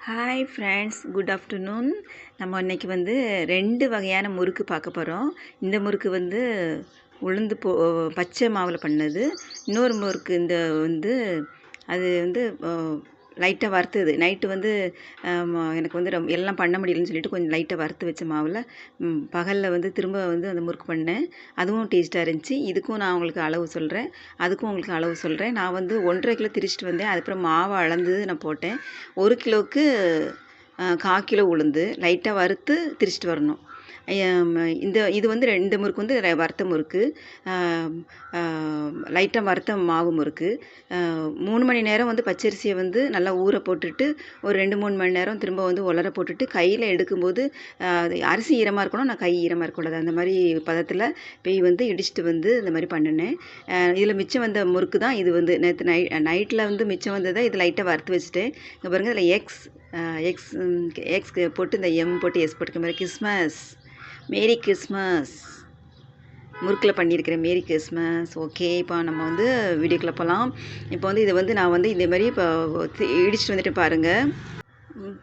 Hi friends good afternoon நம்ம இன்றைக்கி வந்து ரெண்டு வகையான முறுக்கு பார்க்க போகிறோம் இந்த முறுக்கு வந்து உளுந்து போ பச்சை மாவில் பண்ணது. இன்னொரு முறுக்கு இந்த வந்து அது வந்து லைட்டாக வறுத்தது. நைட்டு வந்து எனக்கு வந்து ரொம்ப எல்லாம் பண்ண முடியலன்னு சொல்லிட்டு கொஞ்சம் லைட்டாக வறுத்து வச்ச மாவில் பகலில் வந்து திரும்ப வந்து அந்த முறுக்கு பண்ணேன். அதுவும் டேஸ்ட்டாக இருந்துச்சு. இதுக்கும் நான் உங்களுக்கு அளவு சொல்கிறேன் அதுக்கும் உங்களுக்கு அளவு சொல்கிறேன் நான் வந்து ஒன்றரை கிலோ திரிச்சிட்டு வந்தேன். அதுக்கப்புறம் மாவை அளந்து நான் போட்டேன். ஒரு கிலோவுக்கு கால் கிலோ உளுந்து. லைட்டாக வறுத்து திரிச்சிட்டு வரணும். இந்த இது வந்து ரெண்டு முறுக்கு வந்து வறுத்த முறுக்கு லைட்டாக வறுத்த மாவு முறுக்கு. மூணு மணி நேரம் வந்து பச்சரிசியை வந்து நல்லா ஊற போட்டுட்டு ஒரு ரெண்டு மூணு மணி நேரம் திரும்ப வந்து உலர போட்டுட்டு கையில் எடுக்கும்போது அரிசி ஈரமாக இருக்கணும் நான் கை ஈரமாக இருக்கக்கூடாது அந்த மாதிரி பதத்தில் போய் வந்து இடிச்சிட்டு வந்து இந்த மாதிரி பண்ணினேன். இதில் மிச்சம் வந்த முறுக்கு தான் இது வந்து. நேற்று நை நைட்டில் வந்து மிச்சம் வந்ததை இது லைட்டாக வறுத்து வச்சுட்டேன். இங்கே பாருங்கள் இதில் எக்ஸ் எக்ஸ் எக்ஸ் போட்டு இந்த எம் போட்டு எஸ் போட்டுக்க மாதிரி கிறிஸ்மஸ். Merry Christmas. முறுக்கில் பண்ணியிருக்கிறேன் மேரி கிறிஸ்மஸ். ஓகே இப்போ நம்ம வந்து வீடியோக்குள்ளே போகலாம் இப்போ வந்து இதை வந்து நான் வந்து இதே மாதிரி இப்போ இடிச்சிட்டு வந்துட்டு பாருங்கள்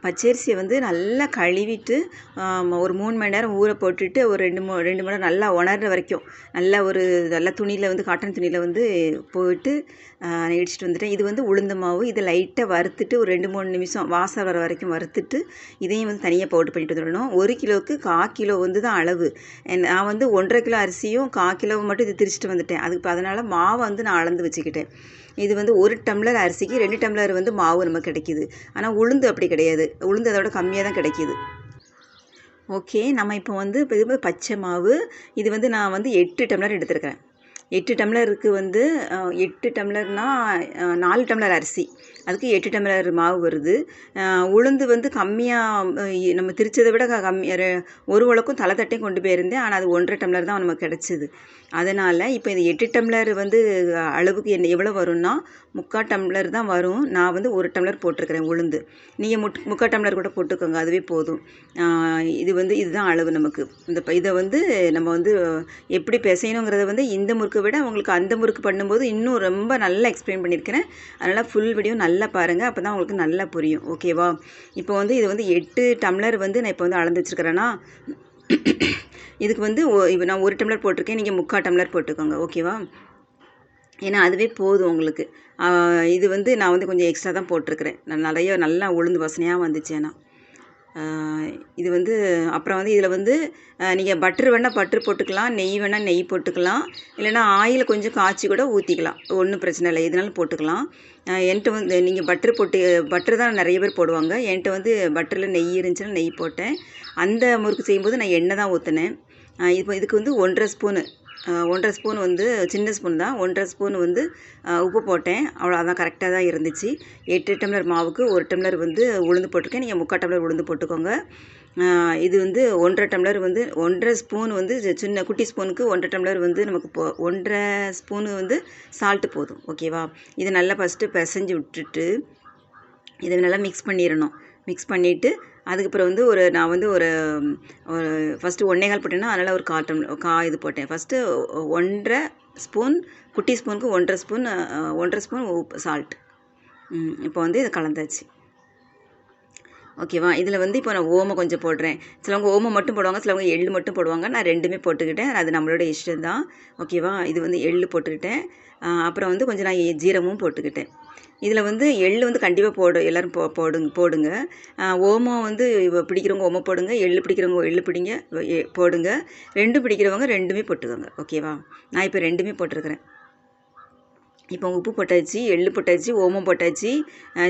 பச்சரிசியை வந்து நல்லா கழுவிட்டு ஒரு மூணு மணி நேரம் ஊற போட்டுட்டு ஒரு ரெண்டு மூ ரெண்டு மணி நேரம் நல்லா உணர்ற வரைக்கும் நல்லா ஒரு நல்ல துணியில் வந்து காட்டன் துணியில் வந்து போட்டு இடிச்சிட்டு வந்துட்டேன். இது வந்து உளுந்த மாவு இதை லைட்டாக வறுத்துட்டு ஒரு ரெண்டு மூணு நிமிஷம் வாசம் வர வரைக்கும் வறுத்துட்டு இதையும் வந்து தனியாக பவுட்ரு பண்ணிட்டு வந்துடணும். ஒரு கிலோவுக்கு கா கிலோ வந்து தான் அளவு. நான் வந்து ஒன்றரை கிலோ அரிசியும் கா கிலோ மட்டும் இது திரிச்சிட்டு வந்துட்டேன். அதுக்கு அதனால் மாவை வந்து நான் அளந்து வச்சுக்கிட்டேன். இது வந்து ஒரு டம்ளர் அரிசிக்கு ரெண்டு டம்ளர் வந்து மாவு நமக்கு கிடைக்கிது. ஆனால் உளுந்து அப்படி கிடையாது. உளுந்து அதோட கம்மியாக தான் கிடைக்கிது. ஓகே நம்ம இப்போ வந்து இப்போ இது பச்சை மாவு. இது வந்து நான் வந்து எட்டு டம்ளர் எடுத்திருக்கிறேன். எட்டு டம்ளருக்கு வந்து எட்டு டம்ளர்னால் நாலு டம்ளர் அரிசி. அதுக்கு எட்டு டம்ளர் மாவு வருது. உளுந்து வந்து கம்மியாக நம்ம திரிச்சதை விட க- கம்மி ஒரு உலக்கும் தலை தட்டையும் கொண்டு போயிருந்தேன். ஆனால் அது ஒன்றரை டம்ளர் தான் நமக்கு கிடச்சிது. அதனால் இப்போ இந்த எட்டு டம்ளர் வந்து அளவுக்கு என்ன எவ்வளோ வரும்னா முக்கால் டம்ளர் தான் வரும். நான் வந்து ஒரு டம்ளர் போட்டிருக்கிறேன் உளுந்து. நீங்கள் முட் முக்கால் டம்ளர் கூட போட்டுக்கோங்க அதுவே போதும். இது வந்து இதுதான் அளவு நமக்கு. இந்த இதை வந்து நம்ம வந்து எப்படி பிசையணுங்கிறத வந்து இந்த முறுக்கு விட உங்களுக்கு அந்த முறுக்கு பண்ணும்போது இன்னும் ரொம்ப நல்லா எக்ஸ்பிளைன் பண்ணியிருக்கிறேன். அதனால் ஃபுல் வீடியோ நல்லா பாருங்கள் அப்போ தான் உங்களுக்கு நல்லா புரியும். ஓகேவா இப்போ வந்து இது வந்து எட்டு டம்ளர் வந்து நான் இப்போ வந்து அளந்து வச்சுருக்கிறேன்னா இதுக்கு வந்து இப்போ நான் ஒரு டம்ளர் போட்டிருக்கேன். நீங்கள் முக்கால் டம்ளர் போட்டுக்கோங்க. ஓகேவா ஏன்னா அதுவே போதும் உங்களுக்கு. இது வந்து நான் வந்து கொஞ்சம் எக்ஸ்ட்ரா தான் போட்டிருக்கிறேன். நான் நிறைய நல்லா உளுந்து வாசனையாக வந்துச்சு ஏன்னா. இது வந்து அப்புறம் வந்து இதில் வந்து நீங்கள் பட்டர் வேணால் பட்டர் போட்டுக்கலாம் நெய் வேணால் நெய் போட்டுக்கலாம் இல்லைன்னா ஆயில் கொஞ்சம் காய்ச்சி கூட ஊற்றிக்கலாம் ஒன்றும் பிரச்சனை இல்லை எதுனாலும் போட்டுக்கலாம். என்கிட்ட வந்து நீங்கள் பட்டர் போட்டு பட்டர் தான் நிறைய பேர் போடுவாங்க. என்கிட்ட வந்து பட்டரில் நெய் இருந்துச்சுன்னா நெய் போட்டேன். அந்த முறுக்கு செய்யும்போது நான் எண்ணெய் தான் ஊற்றினேன் இப்போ இதுக்கு வந்து ஒன்றரை ஸ்பூனு ஒன்றரை ஸ்பூன் வந்து சின்ன ஸ்பூன் தான். ஒன்றரை ஸ்பூன் வந்து உப்பு போட்டேன். அவ்வளோ அதான் கரெக்டாக தான் இருந்துச்சு. எட்டு டம்ளர் மாவுக்கு ஒரு டம்ளர் வந்து உளுந்து போட்டிருக்கேன். நீங்கள் முக்கால் டம்ளர் உளுந்து போட்டுக்கோங்க. இது வந்து ஒன்றரை டம்ளர் வந்து ஒன்றரை ஸ்பூன் வந்து சின்ன குட்டி ஸ்பூனுக்கு ஒன்றரை டம்ளர் வந்து நமக்கு போ ஒன்றரை ஸ்பூனு வந்து சால்ட்டு போதும். ஓகேவா இதை நல்லா ஃபஸ்ட்டு பிசைஞ்சு விட்டுட்டு இதை நல்லா மிக்ஸ் பண்ணிடணும். மிக்ஸ் பண்ணிவிட்டு அதுக்கப்புறம் வந்து ஒரு நான் வந்து ஒரு ஒரு ஃபஸ்ட்டு ஒன்றே கால் போட்டேன்னா அதனால் ஒரு கால் டம் கா இது போட்டேன். ஃபஸ்ட்டு ஒன்றரை ஸ்பூன் குட்டி ஸ்பூனுக்கு ஒன்றரை ஸ்பூன் ஒன்றரை ஸ்பூன் உப்பு சால்ட் இப்போ வந்து இதை கலந்தாச்சு. ஓகேவா? இதில் வந்து இப்போ நான் ஓமம் கொஞ்சம் போடுறேன். சிலவங்க ஓமை மட்டும் போடுவாங்க சிலவங்க எள்ளு மட்டும் போடுவாங்க. நான் ரெண்டுமே போட்டுக்கிட்டேன். அது நம்மளோட இஷ்டம் தான் ஓகேவா? இது வந்து எள்ளு போட்டுக்கிட்டேன். அப்புறம் வந்து கொஞ்சம் நான் ஜீரமும் போட்டுக்கிட்டேன். இதில் வந்து எள்ளு வந்து கண்டிப்பாக போடு எல்லோரும் போ போடுங்க. போடுங்க ஓமம் வந்து பிடிக்கிறவங்க ஓமம் போடுங்க எள்ளு பிடிக்கிறவங்க எள்ளு பிடிங்க போடுங்க. ரெண்டு பிடிக்கிறவங்க ரெண்டுமே போட்டுக்கோங்க. ஓகேவா? நான் இப்போ ரெண்டுமே போட்டிருக்கிறேன். இப்போ உப்பு போட்டாச்சு எள்ளு போட்டாச்சு ஓமம் போட்டாச்சு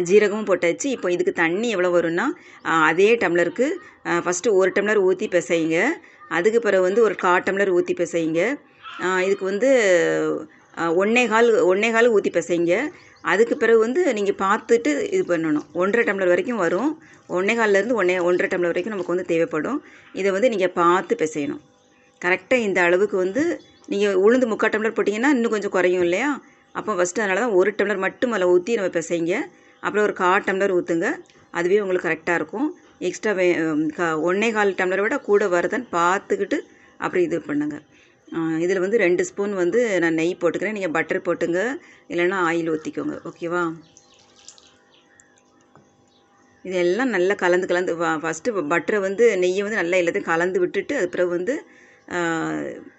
ஜீரகமும் போட்டாச்சு. இப்போ இதுக்கு தண்ணி எவ்வளோ வரும்னா அதே டம்ளருக்கு ஃபஸ்ட்டு ஒரு டம்ளர் ஊற்றி பிசைங்க. அதுக்கு பிறகு வந்து ஒரு கால் டம்ளர் ஊற்றி பிசைங்க. இதுக்கு வந்து ஒன்னேகால் ஒண்ணே கால் கால் ஊற்றி பிசைங்க. அதுக்கு பிறகு வந்து நீங்கள் பார்த்துட்டு இது பண்ணணும். ஒன்றரை டம்ளர் வரைக்கும் வரும். ஒன்றே கால்லேருந்து ஒன்றே ஒன்றரை டம்ளர் வரைக்கும் நமக்கு வந்து தேவைப்படும். இதை வந்து நீங்கள் பார்த்து பிசையணும். கரெக்டாக இந்த அளவுக்கு வந்து நீங்கள் உளுந்து முக்கால் டம்ளர் போட்டிங்கன்னா இன்னும் கொஞ்சம் குறையும் இல்லையா? அப்போ ஃபஸ்ட்டு அதனால தான் ஒரு டம்ளர் மட்டும் அதில் ஊற்றி நம்ம பிசைங்க. அப்புறம் ஒரு கால் டம்ளர் ஊற்றுங்க அதுவே உங்களுக்கு கரெக்டாக இருக்கும். எக்ஸ்ட்ரா வே கா ஒன்றே கால் டம்ளரை விட கூட வருதான்னு பார்த்துக்கிட்டு அப்படி இது பண்ணுங்க. இதில் வந்து ரெண்டு ஸ்பூன் வந்து நான் நெய் போட்டுக்கிறேன். நீங்கள் பட்டர் போட்டுங்க. இல்லைன்னா ஆயில் ஊற்றிக்கோங்க ஓகேவா இதெல்லாம் நல்லா கலந்து கலந்து ஃபஸ்ட்டு பட்டரை வந்து நெய்யை வந்து நல்லா எல்லாத்தையும் கலந்து விட்டுட்டு அது பிறகு வந்து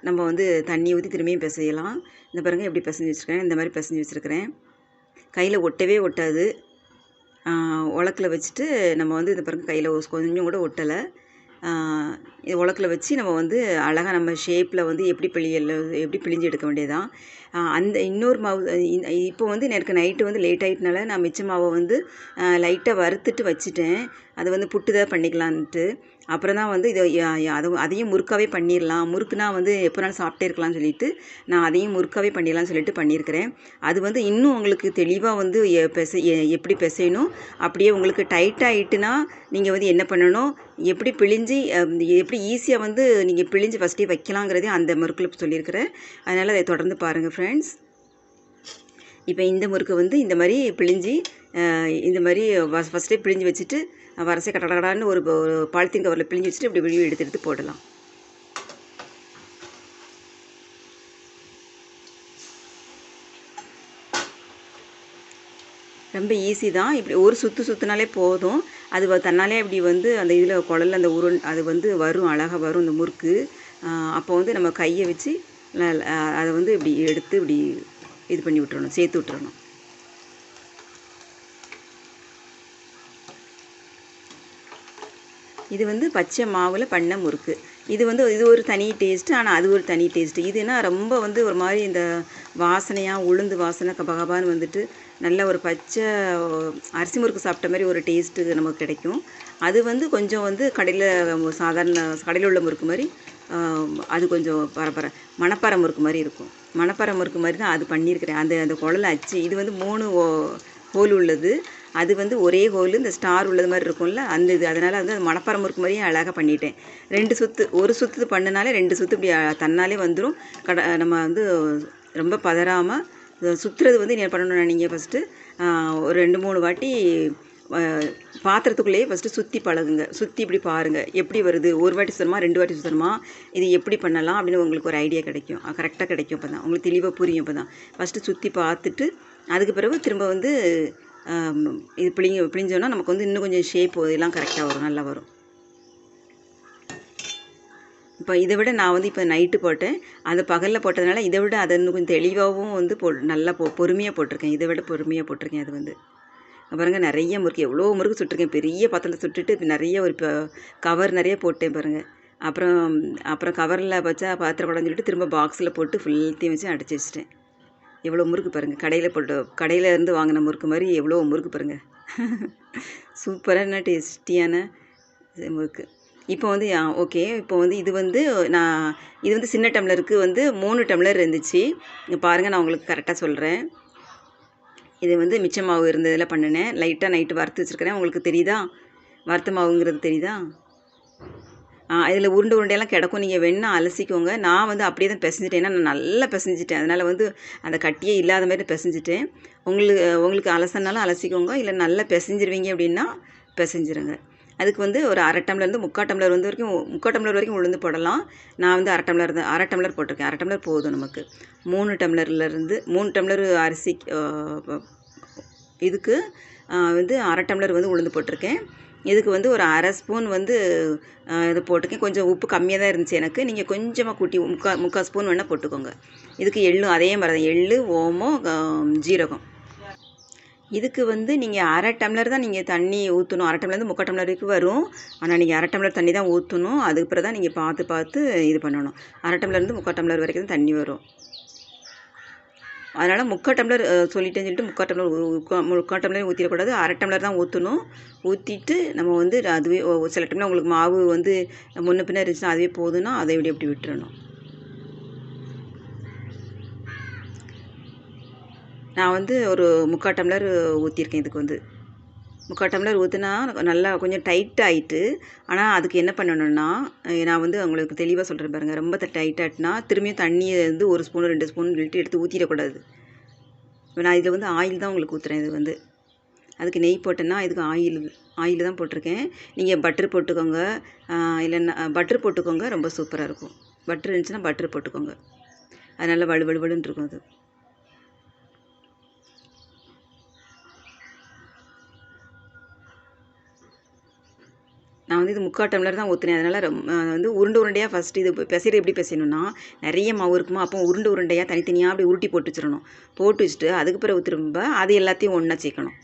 நம்ம வந்து தண்ணி ஊற்றி திரும்பியும் பிசையலாம். இந்த பாருங்கள் எப்படி பிசைஞ்சு வச்சுருக்கேன். இந்த மாதிரி பிசைஞ்சு வச்சுருக்கிறேன். கையில் ஒட்டவே ஒட்டாது. உலக்கில் வச்சுட்டு நம்ம வந்து இந்த பாருங்கள் கையில் கொஞ்சம் கூட ஒட்டலை. உலக்கில் வச்சு நம்ம வந்து அழகாக நம்ம ஷேப்பில் வந்து எப்படி பிழியல எப்படி பிழிஞ்சு எடுக்க வேண்டியதான் அந்த இன்னொரு மாவு இப்போ வந்து எனக்கு நைட்டு வந்து லேட் ஆகிட்டனால நான் மிச்ச மாவை வந்து லைட்டாக வறுத்துட்டு வச்சுட்டேன். அது வந்து புட்டு தான் பண்ணிக்கலான்ட்டு. அப்புறம் தான் வந்து இதை அதை அதையும் முறுக்காவே பண்ணிடலாம் முறுக்குனா வந்து எப்போனாலும் சாப்பிட்டே இருக்கலாம்னு சொல்லிட்டு நான் அதையும் முறுக்காவே பண்ணிடலாம்னு சொல்லிட்டு பண்ணியிருக்கிறேன் அது வந்து இன்னும் உங்களுக்கு தெளிவாக வந்து பெசை எப்படி பிசையணும்? அப்படியே உங்களுக்கு டைட்டாகிட்டுனா நீங்கள் வந்து என்ன பண்ணணும்? எப்படி பிழிஞ்சு எப்படி ஈஸியாக வந்து நீங்கள் பிழிஞ்சு ஃபஸ்ட்டே வைக்கலாங்கிறதையும் அந்த முறுக்கில் சொல்லியிருக்கிறேன் அதனால் அதை தொடர்ந்து பாருங்கள் ஃப்ரெண்ட்ஸ் இப்போ இந்த முறுக்கு வந்து இந்த மாதிரி பிழிஞ்சு இந்த மாதிரி ஃபஸ்ட்டே பிழிஞ்சு வச்சுட்டு வரிசை கடகடான்னு ஒரு ஒரு பாலித்தீன் கவரில் பிழிஞ்சு வச்சுட்டு இப்படி வெளியே எடுத்து எடுத்து போடலாம். ரொம்ப ஈஸி தான். இப்படி ஒரு சுற்று சுற்றினாலே போதும். அது தன்னாலே இப்படி வந்து அந்த இதில் குழல் அந்த உருண் அது வந்து வரும் அழகாக வரும் இந்த முறுக்கு. அப்போ வந்து நம்ம கையை வச்சு அதை வந்து இப்படி எடுத்து இப்படி இது பண்ணி விட்டுறணும் சேர்த்து விட்டுறணும். இது வந்து பச்சை மாவில் பண்ண முறுக்கு. இது வந்து இது ஒரு தனி டேஸ்ட்டு ஆனால் அது ஒரு தனி டேஸ்ட்டு இதுனா ரொம்ப வந்து ஒரு மாதிரி இந்த வாசனையாக உளுந்து வாசனை கபகபான்னு வந்துட்டு நல்ல ஒரு பச்சை அரிசி முறுக்கு சாப்பிட்ட மாதிரி ஒரு டேஸ்ட்டு நமக்கு கிடைக்கும். அது வந்து கொஞ்சம் வந்து கடையில் சாதாரண கடையில் உள்ள முறுக்கு மாதிரி அது கொஞ்சம் பரபர மணப்பாறை முறுக்கு மாதிரி இருக்கும். மணப்பாறை முறுக்கு மாதிரி தான் அது பண்ணியிருக்கிறேன். அந்த அந்த குழல் அச்சு இது வந்து மூணு ஹோல் உள்ளது. அது வந்து ஒரே கோவில் இந்த ஸ்டார் உள்ளது மாதிரி இருக்கும்ல அந்த இது. அதனால் வந்து அது மணப்பாறை முறுக்கு மாதிரியே அழகாக பண்ணிட்டேன். ரெண்டு சுற்று ஒரு சுற்று பண்ணினாலே ரெண்டு சுற்று இப்படி தன்னாலே வந்துடும் கட நம்ம வந்து ரொம்ப பதறாமல் சுற்றுறது வந்து என்ன பண்ணணும் நீங்கள் ஃபஸ்ட்டு ஒரு ரெண்டு மூணு வாட்டி பாத்திரத்துக்குள்ளேயே ஃபஸ்ட்டு சுற்றி பழகுங்க. சுற்றி இப்படி பாருங்கள் எப்படி வருது? ஒரு வாட்டி சுத்தணுமா? ரெண்டு வாட்டி சுத்தணுமா? இது எப்படி பண்ணலாம்? அப்படின்னு உங்களுக்கு ஒரு ஐடியா கிடைக்கும். கரெக்டாக கிடைக்கும் இப்போ தான் உங்களுக்கு தெளிவாக புரியும் இப்போ தான் ஃபஸ்ட்டு சுற்றி பார்த்துட்டு அதுக்கு பிறகு திரும்ப வந்து இது பிழிங்க பிழிஞ்சோன்னா நமக்கு வந்து இன்னும் கொஞ்சம் ஷேப் இதெல்லாம் கரெக்டாக வரும் நல்லா வரும். இப்போ இதை விட நான் வந்து இப்போ நைட்டு போட்டேன். அது பகலில் போட்டதுனால இதை விட அதை இன்னும் கொஞ்சம் தெளிவாகவும் வந்து போ நல்லா பொ பொறுமையாக போட்டிருக்கேன். இதை விட பொறுமையாக போட்டிருக்கேன் அது வந்து. பாருங்கள் நிறைய முறுக்கு எவ்வளோ முறுக்கு சுட்டிருக்கேன். பெரிய பாத்திரத்தில் சுட்டுட்டு நிறைய ஒரு கவர் நிறைய போட்டேன் பாருங்கள் அப்புறம் அப்புறம் கவரில் வச்சா பாத்திரம் கூடன்னு சொல்லிட்டு திரும்ப பாக்ஸில் போட்டு ஃபுல்த்தையும் வச்சு அடைச்சி வச்சிட்டேன். எவ்வளோ முறுக்கு பாருங்கள் கடையில் போட்டு கடையில் இருந்து வாங்கின முறுக்கு மாதிரி எவ்வளோ முறுக்கு பாருங்கள் சூப்பரான டேஸ்டியான முறுக்கு. இப்போ வந்து ஓகே. இப்போ வந்து இது வந்து நான் இது வந்து சின்ன டம்ளருக்கு வந்து மூணு டம்ளர் இருந்துச்சு. இங்கே பாருங்கள் நான் உங்களுக்கு கரெக்டாக சொல்கிறேன் இது வந்து மிச்ச மாவு இருந்ததில் பண்ணினேன். லைட்டாக நைட்டு வறுத்து வச்சுருக்கிறேன். உங்களுக்கு தெரியுதா? வறுத்த மாவுங்கிறது தெரியுதா? இதில் உருண்டை உருண்டையெல்லாம் கிடக்கும். நீங்கள் வேணால் அலசிக்கோங்க. நான் வந்து அப்படியே தான் பிசைஞ்சிட்டேன் ஏன்னா நான் நல்லா பிசைஞ்சிட்டேன். அதனால் வந்து அந்த கட்டியே இல்லாத மாதிரி பிசைஞ்சிட்டேன். உங்களுக்கு உங்களுக்கு அலசனாலும் அலசிக்கோங்க. இல்லை நல்லா பிசைஞ்சிருவீங்க அப்படின்னா பிசைஞ்சிருங்க. அதுக்கு வந்து ஒரு அரை டம்ளர்லேருந்து முக்கால் டம்ளர் வந்து வரைக்கும் முக்கால் டம்ளர் வரைக்கும் உளுந்து போடலாம். நான் வந்து அரை டம்ளர் தான் அரை டம்ளர் போட்டிருக்கேன். அரை டம்ளர் போதும் நமக்கு. மூணு டம்ளர்லேருந்து மூணு டம்ளர் அரிசி இதுக்கு வந்து அரை டம்ளர் வந்து உளுந்து போட்டிருக்கேன். இதுக்கு வந்து ஒரு அரை ஸ்பூன் வந்து இது போட்டுக்கேன். கொஞ்சம் உப்பு கம்மியாக தான் இருந்துச்சு எனக்கு. நீங்கள் கொஞ்சமாக கூட்டி முக்கால் முக்கால் ஸ்பூன் வேணால் போட்டுக்கோங்க. இதுக்கு எள்ளும் அதே மாதிரி தான். எள்ளு ஓமம் ஜீரகம். இதுக்கு வந்து நீங்கள் அரை டம்ளர் தான் நீங்கள் தண்ணி ஊற்றணும் அரை டம்ளர்லேருந்து முக்கால் டம்ளர் வரைக்கும் வரும். ஆனால் நீங்கள் அரை டம்ளர் தண்ணி தான் ஊற்றணும் அதுக்கு பிறகு தான் நீங்கள் பார்த்து பார்த்து இது பண்ணணும். அரை டம்ளர்லேருந்து முக்கால் டம்ளர் வரைக்கும் தான் தண்ணி வரும். அதனால் முக்கால் டம்ளர் சொல்லிட்டேன்னு சொல்லிட்டு முக்கால் டம்ளர் முக்கால் டம்ளர் ஊற்றிடக்கூடாது அரை டம்ளர் தான் ஊற்றணும் ஊற்றிட்டு நம்ம வந்து அதுவே சில டைமில் உங்களுக்கு மாவு வந்து முன்ன பின்ன இருந்துச்சுன்னா அதுவே போதுன்னா அதை இப்படி எப்படி விட்டுறணும். நான் வந்து ஒரு முக்கால் டம்ளர் ஊற்றிருக்கேன் இதுக்கு வந்து. முக்கால் டம்ளர் ஊற்றினா நல்லா கொஞ்சம் டைட் ஆகிட்டு ஆனால் அதுக்கு என்ன பண்ணணும்னா நான் வந்து உங்களுக்கு தெளிவாக சொல்கிறேன் பாருங்கள் ரொம்ப டைட் ஆகிட்டுனா திரும்பியும் தண்ணியை வந்து ஒரு ஸ்பூன் ரெண்டு ஸ்பூன் சொல்லிட்டு எடுத்து ஊற்றிடக்கூடாது நான் இதில் வந்து ஆயில் தான் உங்களுக்கு ஊற்றுறேன் இது வந்து. அதுக்கு நெய் போட்டேன்னா இதுக்கு ஆயில் ஆயில் தான் போட்டிருக்கேன். நீங்கள் பட்டர் போட்டுக்கோங்க. இல்லைன்னா பட்டர் போட்டுக்கோங்க ரொம்ப சூப்பராக இருக்கும். பட்டர் இருந்துச்சுன்னா பட்டர் போட்டுக்கோங்க. அது நல்லா வலு வலுவலுன்னு இருக்கும் அது. நான் வந்து இது முக்கால் டம்ளர் தான் ஊற்றுனேன் அதனால் ரொம்ப வந்து உருண்டை உருண்டையாக ஃபஸ்ட்டு இது பெசையிற எப்படி பெசையணும்னா நிறைய மாவு இருக்குமா அப்போ உருண்டை உருண்டையாக தனித்தனியாக அப்படி உருட்டி போட்டு வச்சிடணும். போட்டு வச்சுட்டு அதுக்கு பிறகு திரும்ப அது எல்லாத்தையும் ஒன்றா சேர்க்கணும்.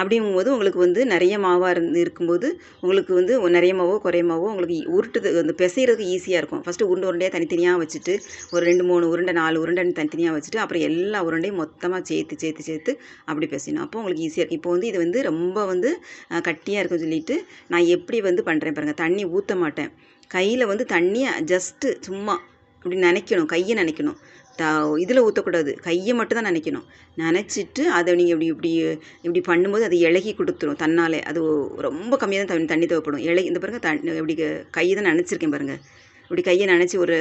அப்படிங்கும்போது உங்களுக்கு வந்து நிறைய மாவாக இருந்து இருக்கும்போது உங்களுக்கு வந்து நிறைய மாவோ குறையமாவோ உங்களுக்கு உருட்டுது அந்த பிசைகிறதுக்கு ஈஸியாக இருக்கும். ஃபஸ்ட்டு உருண்டை உருண்டையாக தனித்தனியாக வச்சுட்டு ஒரு ரெண்டு மூணு உருண்டை நாலு உருண்டைன்னு தனித்தனியாக வச்சுட்டு அப்புறம் எல்லா உருண்டையும் மொத்தமாக சேர்த்து சேர்த்து சேர்த்து அப்படி பிசையணும். அப்போ உங்களுக்கு ஈஸியாக இருக்கும். இப்போ வந்து இது வந்து ரொம்ப வந்து கட்டியாக இருக்குன்னு சொல்லிட்டு நான் எப்படி வந்து பண்ணுறேன் பாருங்கள் தண்ணி ஊற்ற மாட்டேன். கையில் வந்து தண்ணியை ஜஸ்ட்டு சும்மா அப்படி நினைக்கணும். கையை நினைக்கணும். த இதில் ஊற்றக்கூடாது கையை மட்டும் தான் நினைக்கணும். நினச்சிட்டு அதை நீங்கள் இப்படி இப்படி இப்படி பண்ணும்போது அது இலகி கொடுத்துரும் தன்னாலே. அது ரொம்ப கம்மியாக தான் தண்ணி தண்ணி தேவைப்படும். இலகி இந்த பாருங்கள் தண்ணி இப்படி கையை தான் நினச்சிருக்கேன் பாருங்கள் இப்படி கையை நினச்சி ஒரு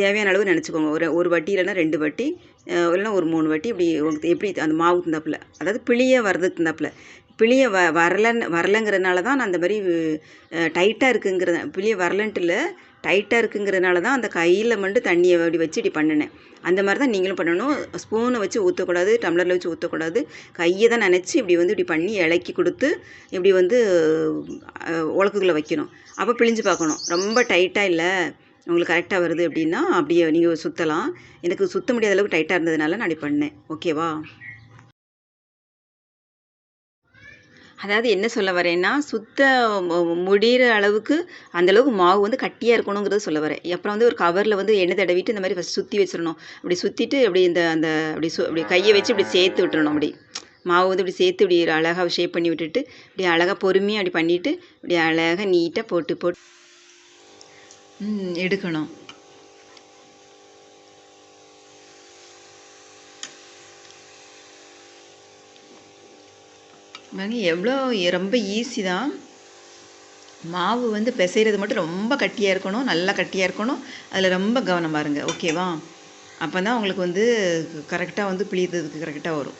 தேவையான அளவு நினச்சிக்கோங்க. ஒரு ஒரு வட்டி இல்லைன்னா ரெண்டு வட்டி இல்லைன்னா ஒரு மூணு வட்டி இப்படி எப்படி அந்த மாவு தந்தாப்பில் அதாவது பிளிய வர்றதுக்கு தந்தாப்பில் பிளிய வ வரலன்னு வரலங்கிறதுனால தான் நான் அந்த மாதிரி டைட்டாக இருக்குங்கிறத பிளிய வரலன்ட்டு இல்லை. டைட்டாக இருக்குங்கிறதுனால தான் அந்த கையில் மட்டும் தண்ணியை அப்படி வச்சு இப்படி பண்ணினேன். அந்த மாதிரி தான் நீங்களும் பண்ணணும். ஸ்பூனை வச்சு ஊற்றக்கூடாது டம்ளரில் வச்சு ஊற்றக்கூடாது கையை தான் நினச்சி இப்படி வந்து இப்படி பண்ணி இலக்கி கொடுத்து இப்படி வந்து உலக்குக்குள்ளே வைக்கணும். அப்போ பிழிஞ்சு பார்க்கணும். ரொம்ப டைட்டாக இல்லை. உங்களுக்கு கரெக்டாக வருது அப்படின்னா அப்படியே நீங்கள் சுற்றலாம் எனக்கு சுத்த முடியாத அளவுக்கு டைட்டாக இருந்ததுனால நான் அப்படி பண்ணேன். ஓகேவா அதாவது என்ன சொல்ல வரேன்னா சுத்த முடிகிற அளவுக்கு அந்தளவுக்கு மாவு வந்து கட்டியாக இருக்கணுங்கிறத சொல்ல வரேன். அப்புறம் வந்து ஒரு கவரில் வந்து எண்ணெய் தடவிட்டு இந்த மாதிரி ஃபஸ்ட் சுற்றி வச்சிடணும். அப்படி சுற்றிட்டு அப்படி இந்த அந்த அப்படி சு அப்படி கையை வச்சு இப்படி சேர்த்து விட்டுறணும். அப்படி மாவு வந்து இப்படி சேர்த்து இப்படி அழகாக ஷேப் பண்ணி விட்டுட்டு இப்படி அழகாக பொறுமையாக அப்படி பண்ணிவிட்டு இப்படி அழகாக நீட்டாக போட்டு போட்டு எடுக்கணும். பாருங்க எவ்வளோ ரொம்ப ஈஸி தான். மாவு வந்து பிசைகிறது மட்டும் ரொம்ப கட்டியாக இருக்கணும் நல்லா கட்டியாக இருக்கணும். அதில் ரொம்ப கவனமாக இருங்க ஓகேவா அப்போ தான் உங்களுக்கு வந்து கரெக்டாக வந்து பிழியறதுக்கு கரெக்டாக வரும்.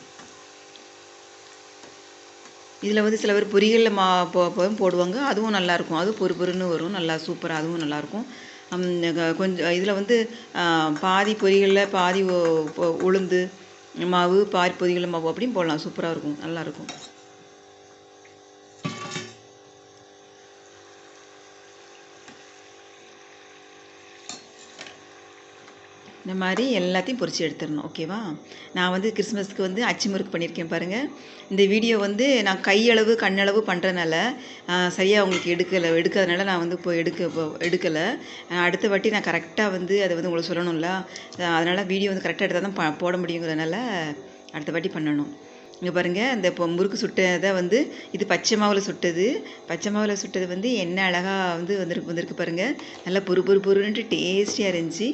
இதில் வந்து சில பேர் பொரிகளில் மா போ போடுவாங்க அதுவும் நல்லாயிருக்கும் அதுவும் பொறு பொறுன்னு வரும் நல்லா சூப்பராக அதுவும் நல்லாயிருக்கும் கொஞ்சம் இதில் வந்து பாதி பொரிகளில் பாதி உளுந்து மாவு பாதி பொரிகளில் மாவு அப்படியும் போடலாம். சூப்பராக இருக்கும் நல்லாயிருக்கும் இந்த மாதிரி எல்லாத்தையும் பொறிச்சு எடுத்துடணும் ஓகேவா நான் வந்து கிறிஸ்மஸ்க்கு வந்து அச்சு முறுக்கு பண்ணியிருக்கேன் பாருங்கள் இந்த வீடியோ வந்து நான் கையளவு கண்ணளவு பண்ணுறதுனால சரியாக உங்களுக்கு எடுக்கலை எடுக்கிறதுனால நான் வந்து இப்போ எடுக்க இப்போ எடுக்கலை. அடுத்த வாட்டி நான் கரெக்டாக வந்து அதை வந்து உங்களுக்கு சொல்லணும்ல. அதனால் வீடியோ வந்து கரெக்டாக எடுத்தால் தான் போட முடியுங்கிறதுனால அடுத்த வாட்டி பண்ணணும். இங்கே பாருங்கள் இந்த இப்போ முறுக்கு சுட்டதை வந்து இது பச்சை மாவில் சுட்டது. பச்சை மாவில் சுட்டது வந்து என்ன அழகாக வந்து வந்திருக்கு வந்திருக்கு பாருங்கள் நல்லா பொறு பொறு பொறுன்ட்டு டேஸ்டியாக இருந்துச்சு.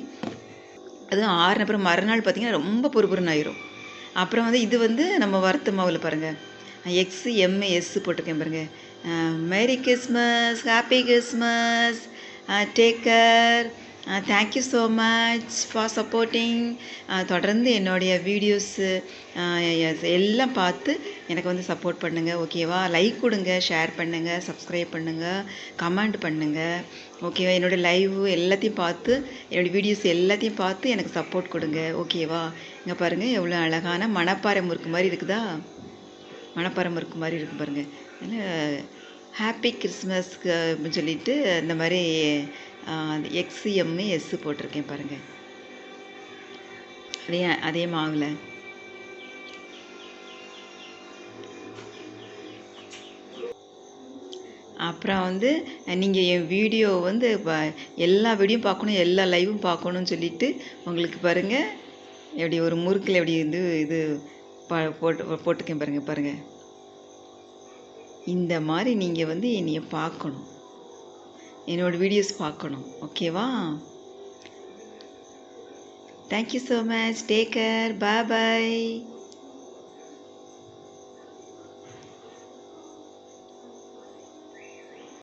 அதுவும் ஆறுன அப்புறம் மறுநாள் பார்த்திங்கன்னா ரொம்ப பொறுபொருன்னு ஆயிரும். அப்புறம் வந்து இது வந்து நம்ம வறுத்த மாவில் பாருங்கள் எக்ஸ் எம் எஸ்ஸு போட்டிருக்கேன் பாருங்கள் merry Christmas happy Christmas take care thank you so much for supporting தொடர்ந்து என்னுடைய வீடியோஸு uh, எல்லாம் பார்த்து எனக்கு வந்து சப்போர்ட் பண்ணுங்கள் ஓகேவா லைக் கொடுங்க ஷேர் பண்ணுங்கள் சப்ஸ்கிரைப் பண்ணுங்கள் கமெண்ட் பண்ணுங்கள் ஓகேவா என்னோடய லைவ் எல்லாத்தையும் பார்த்து என்னோடய வீடியோஸ் எல்லாத்தையும் பார்த்து எனக்கு சப்போர்ட் கொடுங்க ஓகேவா இங்கே பாருங்கள் எவ்வளோ அழகான மணப்பாறை முறுக்கு மாதிரி இருக்குதா? மணப்பாறை முறுக்கு மாதிரி இருக்குது பாருங்கள் ஹாப்பி கிறிஸ்மஸ்க்கு அப்படின்னு சொல்லிட்டு இந்த மாதிரி எக்ஸு எஸ்ஸு போட்டிருக்கேன் பாருங்கள் அதே அதே மாவில். அப்புறம் வந்து நீங்கள் என் வீடியோ வந்து எல்லா வீடியோ பார்க்கணும் எல்லா லைவும் பார்க்கணும்னு சொல்லிட்டு உங்களுக்கு பாருங்கள் எப்படி ஒரு முறுக்கில் எப்படி வந்து இது போட்டு போட்டுக்கேன் பாருங்கள் பாருங்கள் இந்த மாதிரி நீங்கள் வந்து என்னைய பார்க்கணும். என்னோடய வீடியோஸ் பார்க்கணும். ஓகேவா thank you so much take care bye bye